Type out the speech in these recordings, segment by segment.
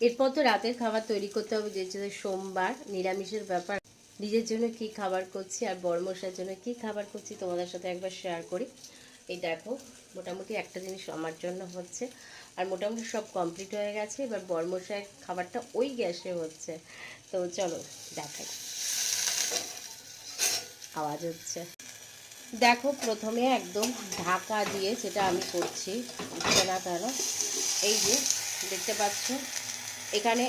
এরপর তো রাতের খাবার তৈরি করতে হবে যেহেতু সোমবার নিরামিষের ব্যাপার। নিজের জন্য কি খাবার করছি আর বর্মশার জন্য কি খাবার করছি তোমাদের সাথে একবার শেয়ার করি। এই দেখো, মোটামুটি একটা জিনিস আমার জন্য হচ্ছে। আর মোটামুটি সব কমপ্লিট হয়ে গেছে, এবার বর্মশায়ের খাবারটা ওই গ্যাসে হচ্ছে। তো চলো, দেখাই। আওয়াজ হচ্ছে। দেখো, প্রথমে একদম ঢাকা দিয়ে যেটা আমি করছি না কেন এই যে, দেখতে পাচ্ছ? এখানে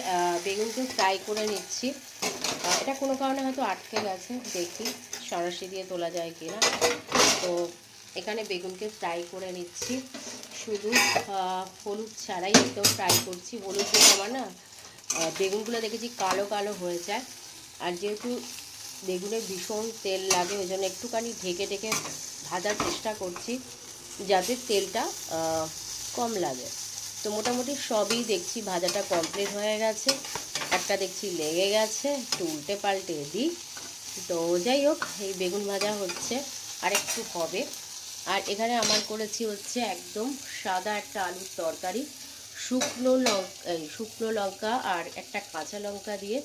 বেগুনকে ফ্রাই করে নিচ্ছি। এটা কোনো কারণে হয়তো আটকে গেছে, দেখি সরাসরি দিয়ে তোলা যায় কি না তো এখানে বেগুনকে ফ্রাই করে নিচ্ছি। শুধু হলুদ ছাড়াই একদম ফ্রাই করছি। হলুদ দিয়ে আমার না বেগুনগুলো দেখেছি কালো কালো হয়ে যায়। আর যেহেতু বেগুনে ভীষণ তেল লাগে, ওই জন্য একটুখানি ঢেকে ঢেকে ভাজার চেষ্টা করছি, যাতে তেলটা কম লাগে। তো মোটামুটি সবই দেখছি, ভাজাটা কমপ্লিট হয়ে গেছে। একটা দেখছি লেগে গেছে, একটু উল্টে পাল্টে দিই। তো যাই হোক, এই বেগুন ভাজা হচ্ছে, আর একটু হবে। আর এখানে আমার করেছি হচ্ছে একদম সাদা একটা আলুর তরকারি, শুকনো লঙ্কা, এই শুকনো লঙ্কা আর একটা কাঁচা লঙ্কা দিয়ে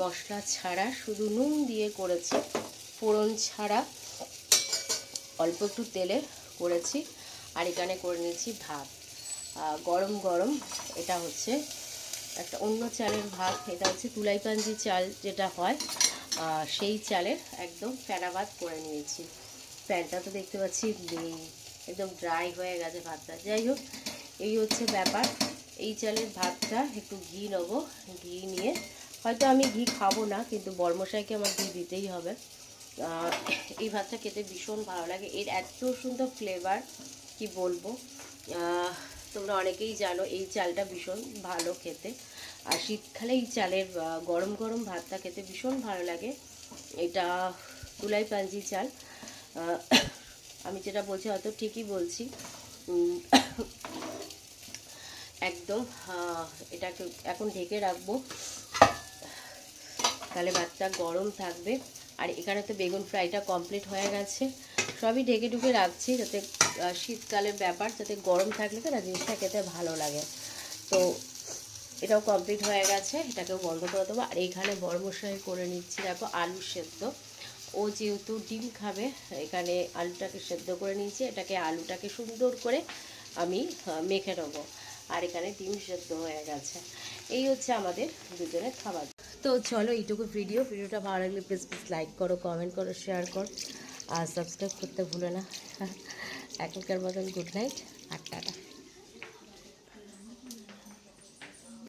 মশলা ছাড়া, শুধু নুন দিয়ে করেছি, ফোড়ন ছাড়া। অল্প একটু তেলে করেছি, আর এখানে করে নিয়েছি ভাত। গরম গরম, এটা হচ্ছে একটা অন্য চালের ভাত, এটা হচ্ছে তুলাই পাঞ্জি চাল যেটা হয়। সেই চালের একদম ভাত করে নিয়েছি। প্যানটা তো দেখতে পাচ্ছি একদম ড্রাই হয়ে গেছে ভাতটা। যাই হোক, এই হচ্ছে ব্যাপার। এই চালের ভাতটা একটু ঘি নেব, ঘি নিয়ে। হয়তো আমি ঘি খাব না, কিন্তু বর্মশাইকে আমার ঘি দিতেই হবে। এই ভাতটা খেতে ভীষণ ভালো লাগে। এর এত সুন্দর ফ্লেভার কি বলব? তোমরা অনেকেই জানো এই চালটা ভীষণ ভালো খেতে। আর শীতকালে এই চালের গরম গরম ভাতটা খেতে ভীষণ ভালো লাগে। এটা তুলাই পাঞ্জি চাল। আমি যেটা বলছি হয়তো ঠিকই বলছি। একদম এটাকে এখন ঢেকে রাখব। তাহলে ভাতটা গরম থাকবে। আর এখানে তো বেগুন ফ্রাইটা কমপ্লিট হয়ে গেছে। সবই ঢেকে ঢুকে রাখছি যাতে শীতকালের ব্যাপার, যাতে গরম থাকলে তো না জিনিসটা খেতে ভালো লাগে। তো এটাও কমপ্লিট হয়ে গেছে, এটাকেও বন্ধ করে দেবো। আর এখানে বড় করে নিচ্ছি, দেখো আলু সেদ্ধ। ও যেহেতু ডিম খাবে, এখানে আলুটাকে সেদ্ধ করে নিয়েছি। এটাকে, আলুটাকে সুন্দর করে আমি মেখে নেব। আর এখানে ডিম সেদ্ধ হয়ে গেছে। এই হচ্ছে আমাদের দুজনের খাবার। তো চলো এইটুকু ভিডিও ভিডিওটা ভালো লাগলে প্লিজ প্লিজ লাইক করো কমেন্ট করো শেয়ার করো, আর সাবস্ক্রাইব করতে ভুলো না। এখনকার মতন গুড নাইট আর টাটা।